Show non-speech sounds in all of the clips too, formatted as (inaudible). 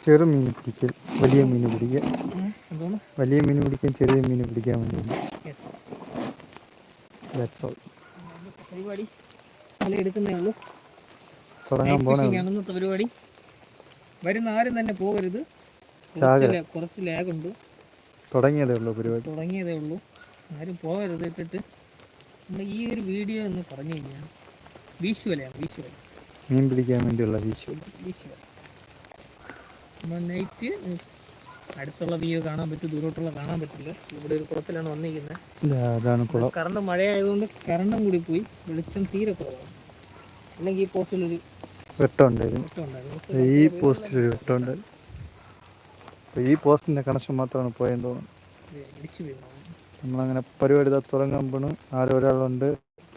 ചെറു മീൻ പിടിക്കൽ വലിയ മീൻ പിടിക്കൽ. വലിയ മീൻ പിടിക്കാൻ ചെറിയ മീൻ പിടിക്കാൻ വേണ്ടി പരിപാടി എടുക്കുന്നേ ഉള്ളൂ വരുന്ന ആരും തന്നെ പോകരുത്. കുറച്ച് ലാഗുണ്ട് തുടങ്ങിയതേ ഉള്ളൂ പരിപാടി. തുടങ്ങിയതേ ഉള്ളൂ. ആരും പോകരുത് ഇട്ടിട്ട് നമ്മൾ ഈ ഒരു വീഡിയോ എന്ന് പറഞ്ഞു കഴിഞ്ഞാൽ വീശുവലയാണ് വീശുവല മീൻ പിടിക്കാൻ വേണ്ടിയുള്ള വീശു. നൈറ്റ് അടുത്തുള്ള വ്യൂ കാണാൻ പറ്റും ദൂരോട്ടുള്ള കാണാൻ പറ്റില്ല. ഇവിടെ ഒരു കുളത്തിലാണ് വന്നിരിക്കുന്നത്. അതാണ് കുളം. കറണ്ട് മഴയായതുകൊണ്ട് കറണ്ടും കൂടി പോയി. വെളിച്ചം തീരെ കുറവാണ്. അല്ലെങ്കിൽ ഈ പോസ്റ്റിലൊരു ഈ പോസ്റ്റിൽ ഒരു ഈ പോസ്റ്റിന്റെ കണക്ഷൻ മാത്രമാണ് പോയെന്ന് തോന്നുന്നു. നമ്മളങ്ങനെ പരിപാടി തുടങ്ങാൻ പോണു. ആരോ ഒരാളുണ്ട്.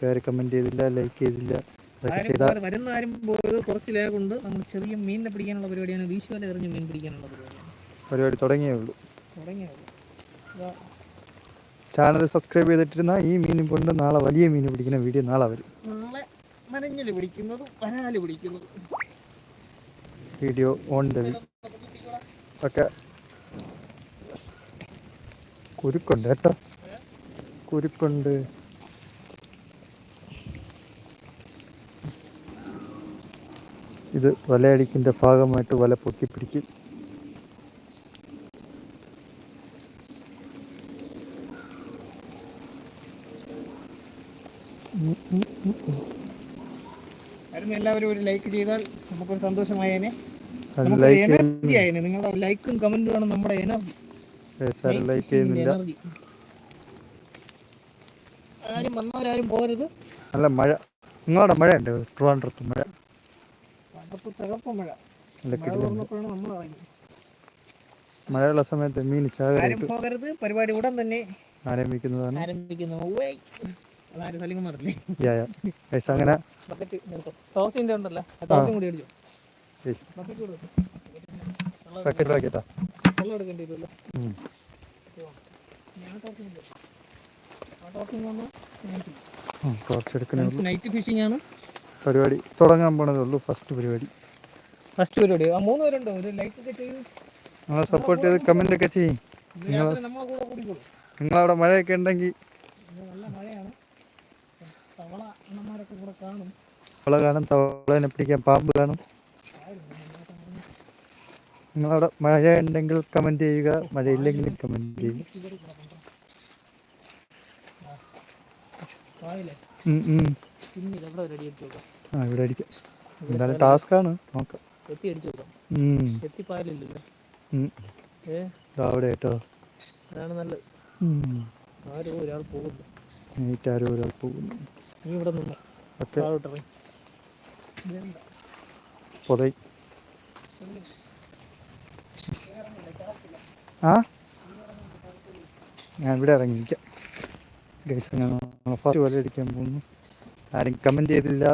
പേര് കമന്റ് ചെയ്തില്ല ലൈക്ക് ചെയ്തില്ല. വരുന്ന ആരും പോയത് കുറച്ച് ലേഖ നമ്മൾ ചെറിയ മീനിനെ പിടിക്കാനുള്ള പരിപാടിയാണ്. വീശുവല എറിഞ്ഞ് മീൻ പിടിക്കാനുള്ള പരിപാടിയാണ്. പരിപാടി തുടങ്ങിയേ ഉള്ളൂ. തുടങ്ങിയേ ഉള്ളൂ. ചാനൽ സബ്സ്ക്രൈബ് ചെയ്തിട്ടിരുന്ന ഈ മീനും കൊണ്ട് നാളെ വലിയ മീൻ പിടിക്കുന്ന വീഡിയോ നാളെ വരും. നാളെ മനഞ്ഞൽ പിടിക്കുന്നതും വരാൽ പിടിക്കുന്നതും. വീഡിയോ ഓൺ ദ ഒക്കെ കുരുക്കുണ്ട് കേട്ടോ. കുരുക്കുണ്ട്. ഇത് വലയടിക്കിന്റെ ഭാഗമായിട്ട് വല പൊക്കി പിടിക്കും ഉം, ഉം, ഉം, ഉം. വരുന്ന എല്ലാവരും ഒരു ലൈക്ക് ചെയ്താൽ നമുക്കൊരു സന്തോഷമായേനെ. നിങ്ങളുടെ ലൈക്കും നമ്മുടെ എനർജി ലൈക്ക് ചെയ്യുന്നില്ല. ആരും വന്നവരാരും പോരുത് നല്ല മഴ. നിങ്ങളുടെ മഴ ഉണ്ട് ട്രിവാൻഡ്രത്ത് മഴ. തകർപ്പ മഴ നല്ല മഴ കിടിലൻ. തുറന്നപ്പോഴാണ് നമ്മൾ ഇറങ്ങി. മഴയുള്ള സമയത്ത് മീൻ ചാകരായിട്ട് പോകരുത് പരിപാടി ഉടൻ തന്നെ. ആരംഭിക്കുന്നതാണ്. ആരംഭിക്കുന്നു. അങ്ങനെ ടോസിന്റെ ഉണ്ടല്ലോ ടോസും കൂടി അടിച്ചു? വെള്ളം എടുക്കേണ്ടി വരുമല്ലോ. നൈറ്റ് ഫിഷിംഗ് ആണ്. പരിപാടി തുടങ്ങാൻ പോണതേ ഉള്ളൂ. ഫസ്റ്റ് പരിപാടി. ഫസ്റ്റ് പരിപാടി ആ മൂന്ന് പേരുണ്ടോ? ഒരു ലൈക്ക് ഒക്കെ ചെയ്ത് നിങ്ങളെ സപ്പോർട്ട് ചെയ്ത് കമന്റ് ഒക്കെ ചെയ്യും. ഇന്ന് രാത്രി നമ്മളെ കൂടെ കൂടിക്കോളും നിങ്ങളവിടെ മഴയൊക്കെ ഉണ്ടെങ്കിൽ നല്ല മഴയാണ്. തവള അണ്ണന്മാരൊക്കെ കൂടെ കാണും. തവള കാണും തവളനെ പിടിക്കാൻ പാമ്പ് കാണും. നിങ്ങളവിടെ മഴ ഉണ്ടെങ്കിൽ കമന്റ് ചെയ്യുക മഴയില്ലെങ്കിൽ കമന്റ് ചെയ്യുക. ആ. ഇവിടെ അടിക്കാം എന്തായാലും ടാസ്ക്കാണ് നോക്കാം. എത്തി അടിച്ചു നോക്കാം എത്തി പാലില്ലല്ലോ ഏ അവിടെ കേട്ടോ. അതാണ് നല്ലത്. ആരും ഒരാൾ പോകുന്നു. ഒരാൾ പോകുന്നു. നീ ഇവിടെ നിന്നു. ഒക്കെ. താഴോട്ടിറങ്ങി പൊതൈ. ആ? ഞാൻ ഇവിടെ ഇറങ്ങിയിരിക്കാം. ഗൈസ് അങ്ങനെ ഫസ്റ്റ് പോലെ അടിക്കാൻ പോകുന്നു. ആരും കമന്റ് ചെയ്തില്ല.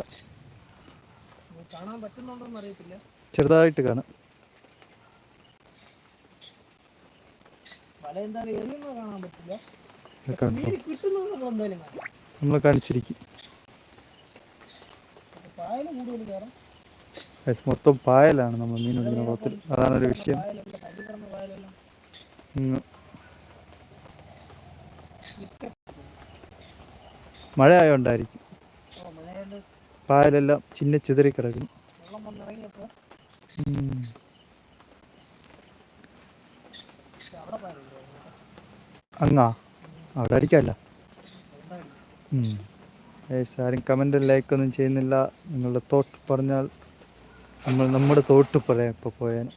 കാണാൻ അറിയത്തില്ല. ചെറുതായിട്ട് കാണാം. നമ്മൾ കാണിച്ചിരിക്കും. മൊത്തം പായലാണ് നമ്മൾ മീൻ പിടിക്കുന്ന കുളത്തിൽ അതാണ് ഒരു വിഷയം. മഴ ആയോണ്ടായിരിക്കും. പായലെല്ലാം ചിന്ന ചിതറി കിടക്കുന്നു. അങ്ങാ അവിടെ അടിക്കാമല്ല. ആരും കമന്റ് ലൈക്ക് ഒന്നും ചെയ്യുന്നില്ല നിങ്ങളുടെ തോട്ട് പറഞ്ഞാൽ നമ്മൾ നമ്മുടെ തോട്ട് പറയാം ഇപ്പോൾ പോയാൽ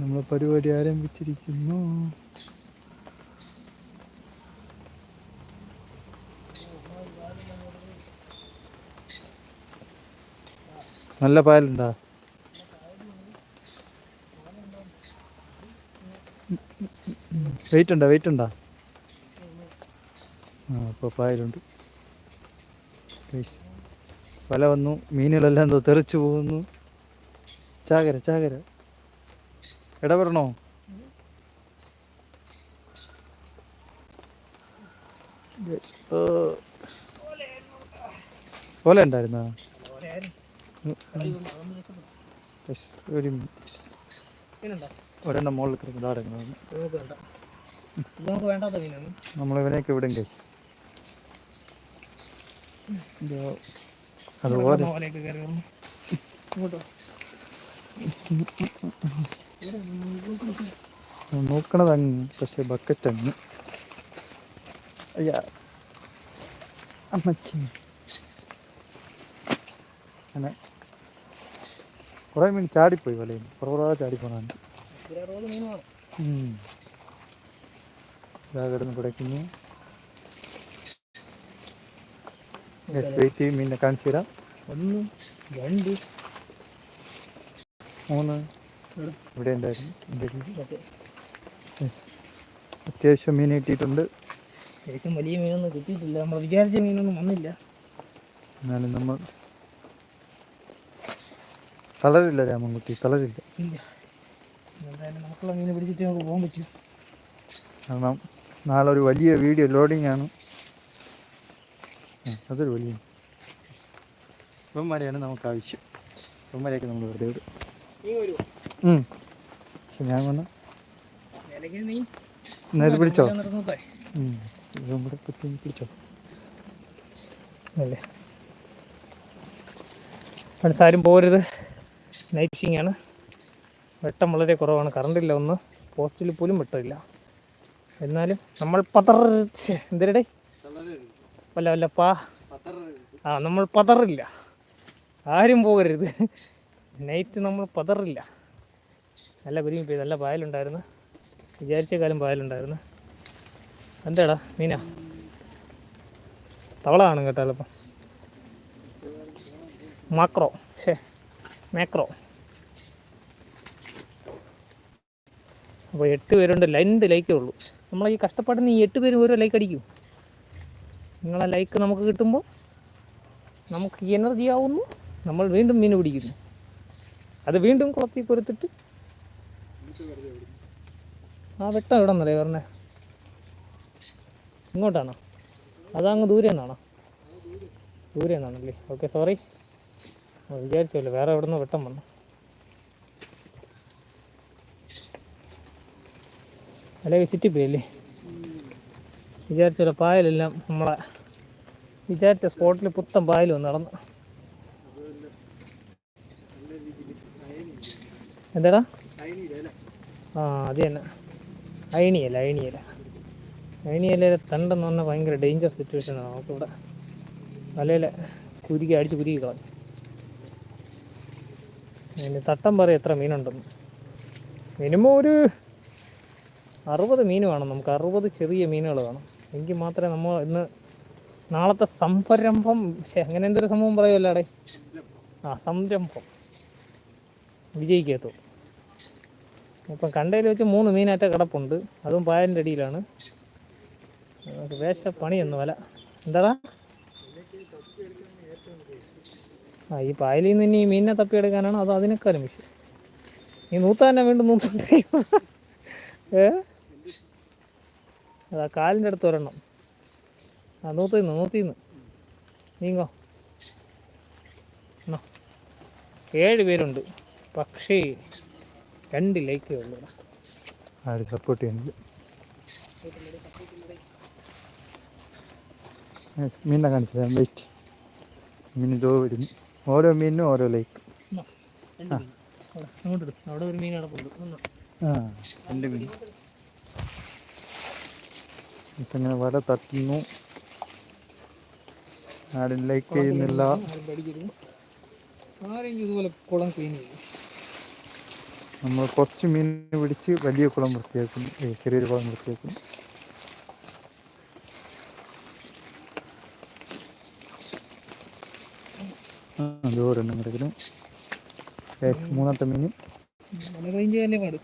നമ്മൾ പരിപാടി ആരംഭിച്ചിരിക്കുന്നു. നല്ല പായലുണ്ടാ. വെയിറ്റ് ഉണ്ടോ വെയിറ്റ് ഉണ്ടോ ആ അപ്പോൾ പായലുണ്ട്. വല വന്നു മീനുകളെല്ലാം എന്തോ തെറിച്ചു പോകുന്നു. ചാകര ചാകര. ഇടപെടണോ? Guys, ഉണ്ടായിരുന്നോ? ഒരു ഒരെണ്ണം മുകളിൽ കിടക്കും നമ്മളിവനെയൊക്കെ വിടും കേസ് അതുപോലെ. നോക്കണത് അങ്ങ് പക്ഷെ ബക്കറ്റ് അങ്ങ്. അയ്യാ. അമ്മച്ചി. അങ്ങനെ. കുറേ മീൻ ചാടിപ്പോയി വലയിൽ. കുറേ കുറേ ചാടിപ്പോണാണ് ഇതാ കിടന്ന് പിടയ്ക്കുന്നു വെയിറ്റ് ചെയ്യും മീനിനെ കാണിച്ചു തരാം. ഒന്ന് രണ്ട്. മൂന്ന്. ഇവിടെ. ഉണ്ടായിരുന്നു. അത്യാവശ്യം മീൻ കിട്ടിയിട്ടുണ്ട്. ശരിക്കും വലിയ മീനൊന്നും കിട്ടിയിട്ടില്ല. നമ്മൾ വിചാരിച്ച മീനൊന്നും വന്നില്ല. എന്നാലും നമ്മൾ തളരില്ല രാമൻകുട്ടി തളരില്ല. ഇല്ല. എന്തായാലും നമുക്കുള്ള മീൻ പിടിച്ചിട്ട് നമുക്ക് പോകാൻ പറ്റും. കാരണം നാളെ ഒരു വലിയ വീഡിയോ ലോഡിംഗ് ആണ്. അതൊരു വലിയ ഇവന്മാരെയാണ് നമുക്ക് ആവശ്യം. ഇവന്മാരെയൊക്കെ നമ്മൾ വെറുതെ വിടും. ഞാൻ വന്ന നേരെ പിടിച്ചോ? കൂടെ പിടിച്ചോ? അല്ലേ? ഫ്രണ്ട്സ് ആരും പോരുത്. നൈറ്റ് ഫിഷിംഗ് ആണ്. വെട്ടം വളരെ കുറവാണ്. കറണ്ടില്ല ഒന്ന്. പോസ്റ്റിൽ പോലും വെട്ടമില്ല. എന്നാലും നമ്മൾ പതറിച്ച്. എന്തിരടെ? വല്ല വല്ല പാ. ആ നമ്മൾ പതറില്ല. ആരും പോകരുത്. നൈറ്റ് നമ്മൾ പതറില്ല. നല്ല കുരുങ്ങി പോയി. നല്ല പായലുണ്ടായിരുന്നു. കാലം പായലുണ്ടായിരുന്നു. എന്താടാ മീനാ? തവള കാണും കേട്ടോ ചിലപ്പം മാക്രോ. ഷേ മാക്രോ അപ്പോൾ എട്ട് പേരുണ്ട് രണ്ട് ലൈക്കേ ഉള്ളൂ. നമ്മൾ ഈ കഷ്ടപ്പെടുന്ന ഈ എട്ട് പേരും ഓരോ ലൈക്ക് അടിക്കും. നിങ്ങളെ ലൈക്ക് നമുക്ക് കിട്ടുമ്പോൾ നമുക്ക് എനർജി ആവുന്നു നമ്മൾ വീണ്ടും മീൻ പിടിക്കുന്നു. അത് വീണ്ടും കുളത്തി പൊരുത്തിട്ട് ആ വെട്ടം എവിടെ നിന്നറിയാം പറഞ്ഞേ? ഇങ്ങോട്ടാണോ? അതങ്ങ് ദൂരെ നിന്നാണോ? ദൂരെ നിന്നാണല്ലേ? ഓക്കെ സോറി വിചാരിച്ചല്ലോ വേറെ എവിടെ നിന്ന് വെട്ടം വന്നു. അല്ലെങ്കിൽ ചുറ്റിപ്പോയല്ലേ? വിചാരിച്ചല്ലോ പായലെല്ലാം നമ്മളെ വിചാരിച്ച സ്പോട്ടിൽ പുത്തൻ പായൽ വന്ന് നടന്നു. എന്താടാ? ആ അത് തന്നെ. അയണിയല്ല അയണിയല്ല അയണിയല്ലേ തണ്ടെന്ന് പറഞ്ഞാൽ ഭയങ്കര ഡേഞ്ചർ സിറ്റുവേഷനാണ് നമുക്കിവിടെ വലയിൽ കുരുക്കി അടിച്ച് കുരുക്കി കളഞ്ഞു. ഇനി തട്ടം പറ എത്ര മീനുണ്ടെന്ന്. മിനിമം ഒരു അറുപത് മീൻ വേണം നമുക്ക്. അറുപത് ചെറിയ മീനുകൾ വേണം. എങ്കിൽ മാത്രമേ നമ്മൾ ഇന്ന് നാളത്തെ സംരംഭം പക്ഷേ അങ്ങനെ എന്തൊരു സംഭവം പറയുമല്ലോ അവിടെ ആ സംരംഭം. വിജയിക്കത്തു. ഇപ്പം കണ്ടയിൽ വെച്ച് മൂന്ന് മീനാറ്റ കിടപ്പുണ്ട്. അതും പായന്റെ അടിയിലാണ്. നമുക്ക് വേഷ പണിയൊന്നു വല. എന്താടാ? ആ ഈ പായലിൽ നിന്ന് ഇനി ഈ മീനിനെ തപ്പിയെടുക്കാനാണോ അത് അതിനേക്കാളും വിഷയം? ഈ നൂത്ത വീണ്ടും നൂത്തോണ്ടിരിക്കുന്നത് ഏ? അതാ കാലിന്റെ അടുത്ത് ഒരെണ്ണം. ആ നൂത്തിന്ന് നൂത്തിന്ന്. നീങ്ങോ. എന്നോ ഏഴ് പേരുണ്ട്. പക്ഷേ രണ്ട് ലൈക്കേ ഉള്ളൂ. ആര് സപ്പോർട്ട് ചെയ്യുന്നത് മീനിനെ കാണിച്ചത്. വെയിറ്റ് മീൻ ഇതോ വരുന്നു. ഓരോ മീനും ഓരോ ലൈക്ക് അവിടെ അങ്ങോട്ട് ഇട്. അവിടെ ഒരു മീൻ രണ്ട് മീൻ. Yes, അങ്ങനെ വല തട്ടുന്നു. ആരും ലൈക്ക് ചെയ്യുന്നില്ല നമ്മൾ കുറച്ച് മീൻ പിടിച്ച് വലിയ കുളം വൃത്തിയാക്കുന്നു. ചെറിയൊരു കുളം വൃത്തിയാക്കുന്നു. അത് ഒരെണ്ണം Yes, മൂന്നാമത്തെ മീൻ പാട്.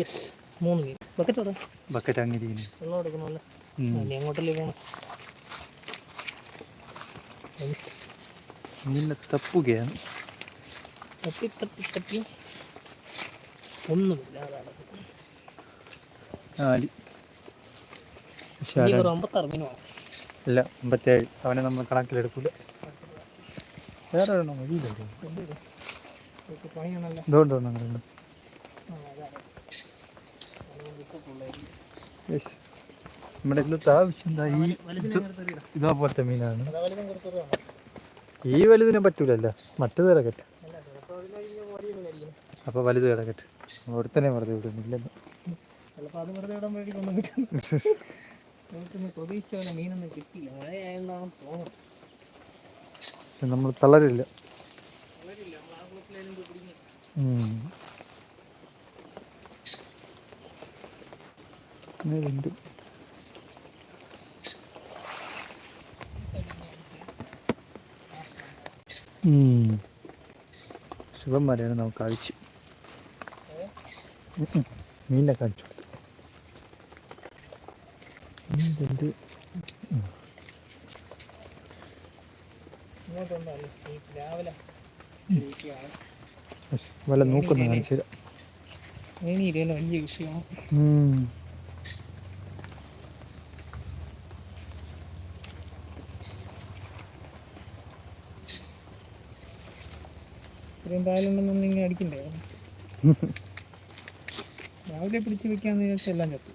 യെസ് മൂന്ന് മീൻ. ബക്കറ്റ് ബക്കറ്റ് അങ്ങിരിക്കുന്നു വെള്ളം എടുക്കണമല്ലോ അങ്ങോട്ടല്ലേ പോകണം തപ്പുകയാണ്. തപ്പി തപ്പി ഇല്ല അമ്പത്തേഴ്. അവനെ നമ്മൾ കണക്കിലെടുക്കില്ല വേറെ ഒരെണ്ണം ഇത്? ഇതുകൊണ്ട്. യെസ് നമ്മുടെ ഇന്നത്തെ ആവശ്യം എന്താ? ഈ അങ്ങോട്ട് ഇതേപോലത്തെ മീനാണ്. ഈ വലുതിനെ പറ്റൂലല്ല. മറ്റു കിടക്കട്ടെ. അപ്പോൾ വലുത് കിടക്കട്ടെ ഒരുത്തനെ വെറുതെ വിടുന്നില്ലെന്ന് (laughs) പ്രതീക്ഷ മീനൊന്നും കിട്ടിയില്ല. മഴയായെന്നാണ് തോന്നുന്നത് നമ്മൾ തളരില്ല വളരില്ല നമ്മൾ ആ കുളത്തിലായാലും പോയി പിടിക്കും ഉം. തളരില്ല ഉം. ശിവന്മാരെയാണ് നമുക്ക് ആവശ്യം. മീനിനെ കാണിച്ചു കൊടുത്തു ഇനി ഇതുണ്ട്. ഇങ്ങോട്ടുണ്ടല്ലോ ഈ രാവിലെ പക്ഷെ വല്ല നോക്കുന്ന വലിയ വിഷയമാണ്. ഉം. ഇത്രയും പാലുണ്ടെന്നൊന്നും ഇങ്ങനെ അടിക്കണ്ടേ? രാവിലെ പിടിച്ചു വെക്കാന്ന് ചത്തു.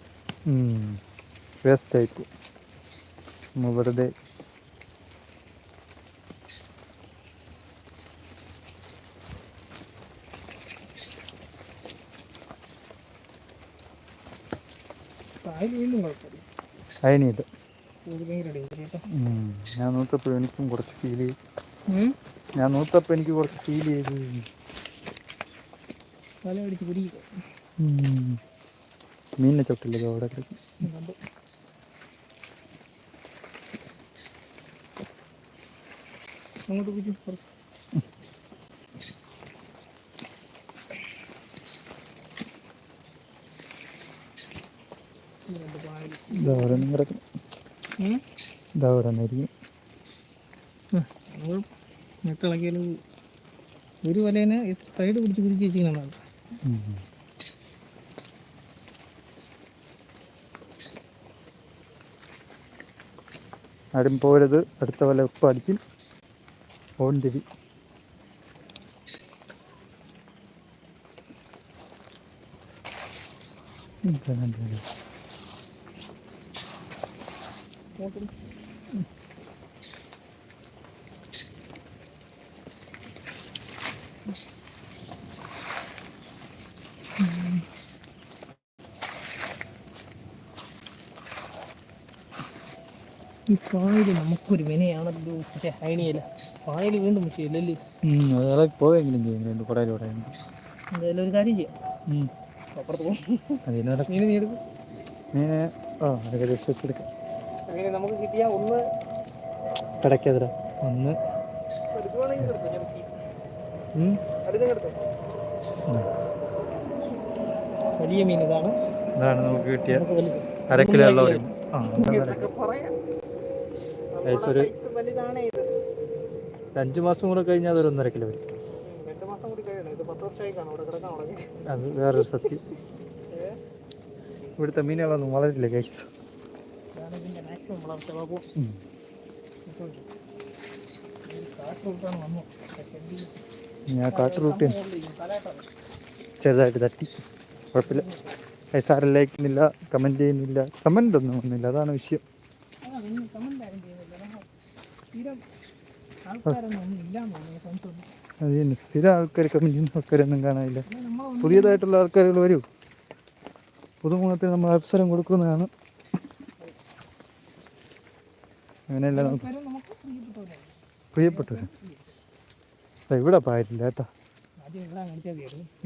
വേസ്റ്റ് ആയിപ്പോ വെറുതെ. അയണിയത് ഞാൻ നോക്കപ്പോൾ എനിക്കും കുറച്ച് ഫീൽ ചെയ്തു. ഞാൻ നോക്കപ്പോൾ എനിക്ക് കുറച്ച് ഫീൽ ചെയ്തു. മീനിനെ ചവിട്ടില്ല അവിടെ കിടക്കും? അങ്ങോട്ട് പിടിച്ചു കുറച്ച് ഈ രണ്ട് ഒരെണ്ണം കിടക്കും നെട്ടിളക്കിയാലും ഒരു വലേനെ സൈഡ് പിടിച്ച് പിടിച്ച് വെച്ചിരിക്കണം. ആരും പോരുത്. അടുത്ത വല ഉപ്പ് അടിക്കും. ഓൺ തിരി. ഈ പായൽ നമുക്കൊരു വിനയാണല്ലോ പക്ഷെ അയണിയല്ല പായൽ വീണ്ടും ഇല്ലല്ലേ? അയാളെ പോയെങ്കിലും ചെയ്യും. രണ്ട് കുടയിലൂടെ എന്തായാലും ഒരു കാര്യം ചെയ്യാം. അപ്പുറത്ത് പോകും അതിനെ നീ എടുക്കും. ആ വെച്ചെടുക്കാം. അങ്ങനെ നമുക്ക് കിട്ടിയ ഒന്ന് കിടക്കെതിരാ ഒന്ന്. വലിയ മീൻ ഇതാണ്. ഇതാണ് നമുക്ക് കിട്ടിയ അരക്കിലുള്ള ഒരു അഞ്ച് മാസം കൂടെ കഴിഞ്ഞാൽ അതൊരു ഒന്നര കിലോ വരും. അത് വേറൊരു സത്യം. ഇവിടുത്തെ മീനുകളൊന്നും വളരില്ല ഗൈസ് ബാബു ഞാൻ കാട്ട് റൂട്ട് ചെറുതായിട്ട് തട്ടി. കുഴപ്പമില്ല. ഗൈസ് ആരും ലൈക്ക് ചെയ്യുന്നില്ല കമന്റ് ചെയ്യുന്നില്ല കമന്റ് ഒന്നും വന്നില്ല. അതാണ് വിഷയം. അത് തന്നെ. സ്ഥിരം ആൾക്കാർ കമന്റ് ചെയ്യുന്ന ആൾക്കാരൊന്നും കാണാനില്ല. പുതിയതായിട്ടുള്ള ആൾക്കാരുകൾ വരൂ. പുതുമുഖത്തിന് നമ്മൾ അവസരം കൊടുക്കുന്നതാണ്. അങ്ങനെയല്ല പ്രിയപ്പെട്ടു പ്രിയപ്പെട്ടവർ ഇവിടെ പായിട്ടില്ല കേട്ടോ.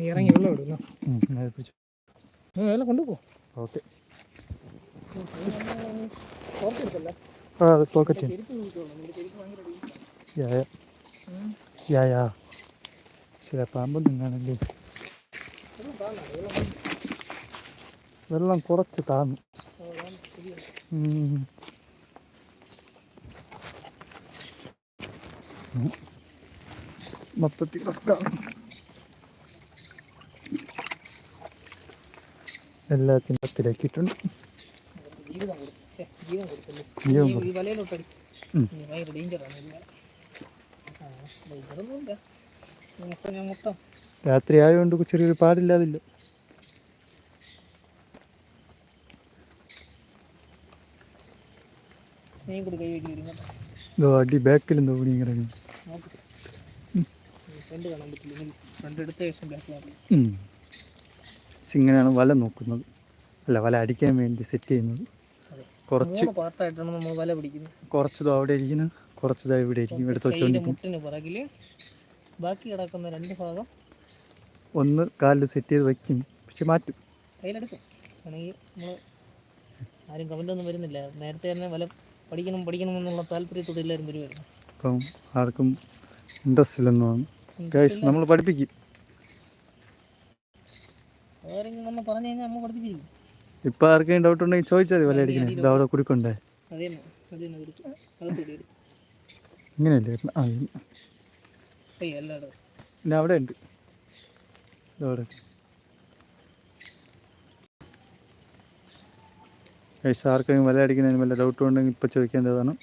ഇറങ്ങി വെള്ളം ഇടുന്നു. കൊണ്ടുപോ. ഓക്കെ. ഓർത്തെടുക്കല്ല ആ അത് പോക്കറ്റ് യാ ശരി പാമ്പൊന്നും കാണല്ലേ വെള്ളം കുറച്ച് താന്നു ഉം. ഉം. മൊത്തത്തിൽ റിസ്ക്കാണ് എല്ലാത്തിനും പത്തിലാക്കിയിട്ടുണ്ട് ജീവിതം കൊടുത്തു ഛെ, ജീവൻ കൊടുത്തല്ലേ ജീവൻ ഈ- ഈ വലയിലോട്ടടി ഉം. ഭയങ്കര ഡേഞ്ചറാണ് ഈ വല ആ, ഇതൊന്നുമില്ല മൊത്തം ഞാൻ മൊത്തം രാത്രി ആയതുകൊണ്ട് ചെറിയൊരു പാടില്ലാതില്ല. അടി ബാക്കിലും തോണി ഇറങ്ങി നോക്ക് ഇങ്ങനെയാണ് വല നോക്കുന്നത്. അല്ല വല അടിക്കാൻ വേണ്ടി സെറ്റ് ചെയ്യുന്നത്. കുറച്ച് പാർട്ടായിട്ടാണ് നമ്മൾ വല പിടിക്കുന്നത്. കുറച്ചതോ അവിടെ ഇരിക്കുന്നു. കുറച്ചതോ ഇവിടെ ഇരിക്കും എടുത്ത് വെച്ചോണ്ടിരിക്കും ബാക്കി കിടക്കുന്ന രണ്ട് ഭാഗം ഒന്ന് കാലിൽ സെറ്റ് ചെയ്ത് വെക്കും. പക്ഷെ മാറ്റും. കയ്യിലെടുക്കും. ആണെങ്കിൽ നമ്മൾ ആരും കമന്റ് ഒന്നും വരുന്നില്ല. നേരത്തെ തന്നെ വല പഠിക്കണം പഠിക്കണം എന്നുള്ള താല്പര്യത്തോടെ എല്ലാവരും വരുമായിരുന്നു അപ്പം ആർക്കും ഇൻട്രസ്റ്റ് ഇല്ലെന്നാണ്. ഗൈസ് നമ്മൾ പഠിപ്പിക്കും. ഇപ്പൊ ഇപ്പം ആർക്കെങ്കിലും ഡൗട്ട് ഉണ്ടെങ്കിൽ ചോദിച്ചാൽ വല അടിക്കണേ ഇത് അവിടെ കുടിക്കണ്ടേ? ഇങ്ങനെയല്ലേ? ആ അവിടെ ഉണ്ട്. ഇതവിടെ ഗൈസ് ആർക്കെങ്കിലും വല അടിക്കുന്നതിന് വല്ല ഡൗട്ട് ഉണ്ടെങ്കിൽ ഇപ്പോൾ ചോദിക്കേണ്ടതാണ്.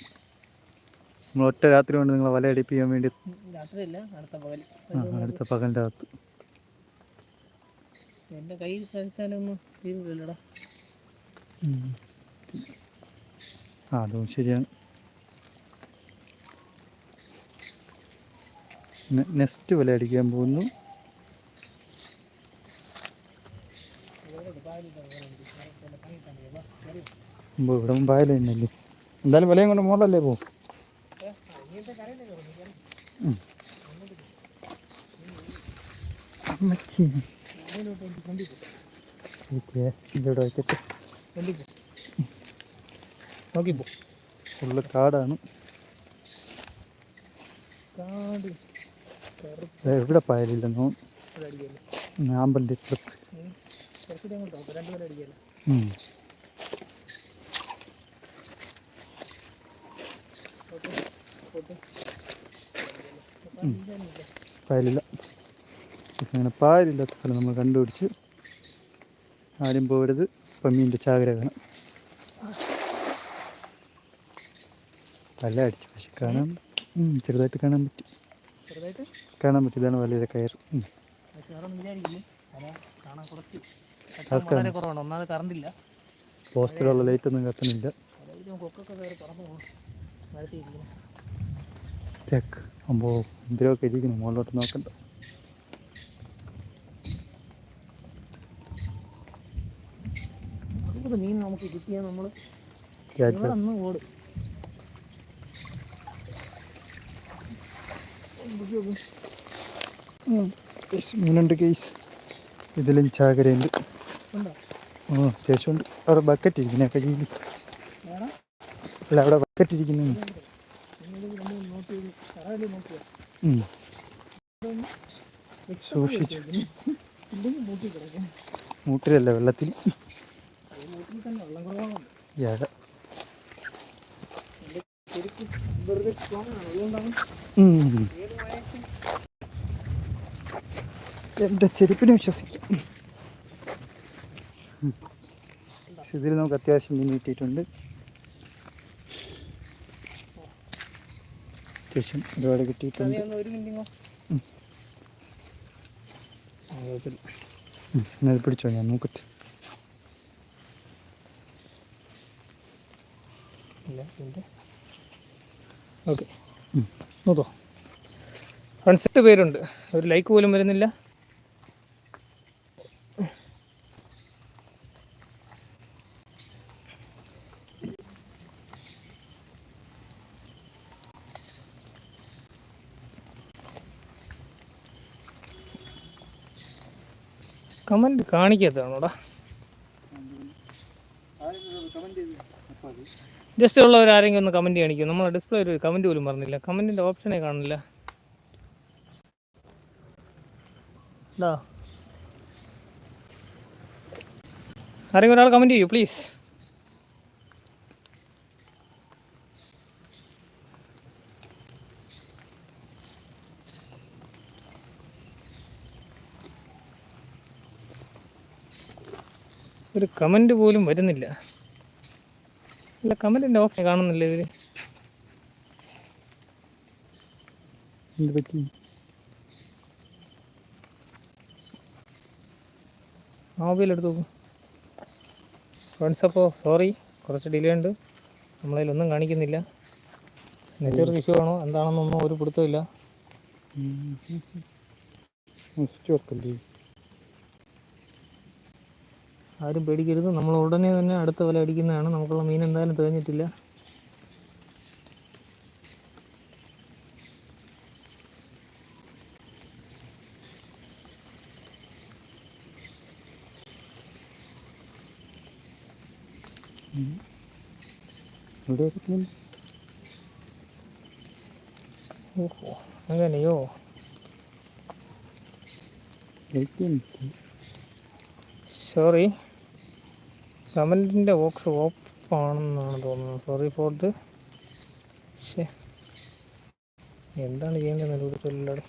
നമ്മൾ ഒറ്റ രാത്രി കൊണ്ട് നിങ്ങളെ വല അടിപ്പിക്കാൻ വേണ്ടി രാത്രിയല്ല അടുത്ത പകൽ അടുത്ത പകലിന്റെ അകത്ത്. എന്റെ കൈ കഴിച്ചാലൊന്നും തീരുന്നില്ലടാ ഉം. ആ അതും ശരിയാണ്. നെക്സ്റ്റ് വില അടിക്കാൻ പോകുന്നു. ഇവിടെ മുമ്പായാലും തന്നെയല്ലേ എന്തായാലും വിലയും കൊണ്ട് മോളല്ലേ പോകും അമ്മച്ചി. വയ്ക്കട്ടെ നോക്കിപ്പോ. ഫുള്ള് കാടാണ്. കാട്. എവിടെ പായലില്ലെന്നോ ആമ്പലിന്റെ ഇപ്പുറത്ത് പായലില്ല. അങ്ങനെ പായലില്ലാത്ത സ്ഥലം നമ്മൾ കണ്ടുപിടിച്ച് ആരും പോകരുത് പമ്മീന്റെ ചാകര വേണം വല അടിച്ചു പക്ഷെ കാണാൻ ചെറുതായിട്ട് കാണാൻ പറ്റും. കാണാൻ പറ്റും ഇതാണ് വലയുടെ കയർ. പോസ്റ്ററിലുള്ള പോസ്റ്റിലുള്ള ലൈറ്റ് ഒന്നും വരട്ടിയിരിക്കുന്നു. തെക്ക്. അമ്പോ എന്തിനൊക്കെ ഇരിക്കുന്നു? മുകളിലോട്ട് നോക്കണ്ട. മീൻ നമുക്ക് കിട്ടിയാൽ നമ്മൾ അന്ന് ഓടും. മീനുണ്ട് കേസ് ഇതിലും ചാകരയുണ്ട്. ഉണ്ടോ? ആ അത്യാവശ്യമുണ്ട്. അവിടെ ബക്കറ്റ് ഇരിക്കുന്നു കയ്യിൽ അല്ല അവിടെ ബക്കറ്റ് ഇരിക്കുന്നു. സൂക്ഷിച്ചു. മൂട്ടിലല്ല വെള്ളത്തിൽ? എന്റെ എന്റെ ചെരുപ്പിനെ വിശ്വസിക്കാം. ഇതിൽ നമുക്ക് അത്യാവശ്യം മീൻ കിട്ടിയിട്ടുണ്ട്. അത്യാവശ്യം ഒരുപാട് കിട്ടിയിട്ടുണ്ട്. ഇത് പിടിച്ചോ? ഞാൻ നോക്കട്ടെ. ഓക്കെ. നോക്കോ. ഫ്രണ്ട്സ് എട്ട് പേരുണ്ട്. ഒരു ലൈക്ക് പോലും വരുന്നില്ല. കമന്റ് കാണിക്കാത്തതാണോടാ ജസ്റ്റ് ഉള്ളവർ ആരെങ്കിലും ഒന്ന് കമന്റ് കാണിക്കും നമ്മൾ ഡിസ്പ്ലേ ഒരു കമന്റ് പോലും പറഞ്ഞില്ല. കമന്റിന്റെ ഓപ്ഷനെ കാണില്ല. ആരെങ്കിലും ഒരാൾ കമന്റ് ചെയ്യൂ പ്ലീസ് ഒരു കമന്റ് പോലും വരുന്നില്ല അല്ല കമന്റിന്റെ ഓപ്ഷൻ കാണുന്നില്ല ഇതിൽ എന്ത് മൊബൈൽ എടുത്ത് ഫ്രണ്ട്സ് അപ്പോൾ സോറി കുറച്ച് ഡിലേ ഉണ്ട് നമ്മളതിലൊന്നും കാണിക്കുന്നില്ല നെറ്റ്വർക്ക് ഇഷ്യൂ ആണോ എന്താണെന്നൊന്നും ഒരു പിടുത്തമില്ല സ്വിച്ച് വർക്കല്ലേ ആരും പേടിക്കരുത്. നമ്മൾ ഉടനെ തന്നെ അടുത്ത വല അടിക്കുന്നതാണ്. നമുക്കുള്ള മീൻ എന്തായാലും തികഞ്ഞിട്ടില്ല. ഓഹോ അങ്ങനെയോ സോറി കമന്റിന്റെ ബോക്സ് ഓഫ് ആണെന്നാണ് തോന്നുന്നത്. സോറി ഫോർ ദ ശേ എന്താണ് ചെയ്യേണ്ടത് ഒരു പിടുത്തമില്ലല്ലോ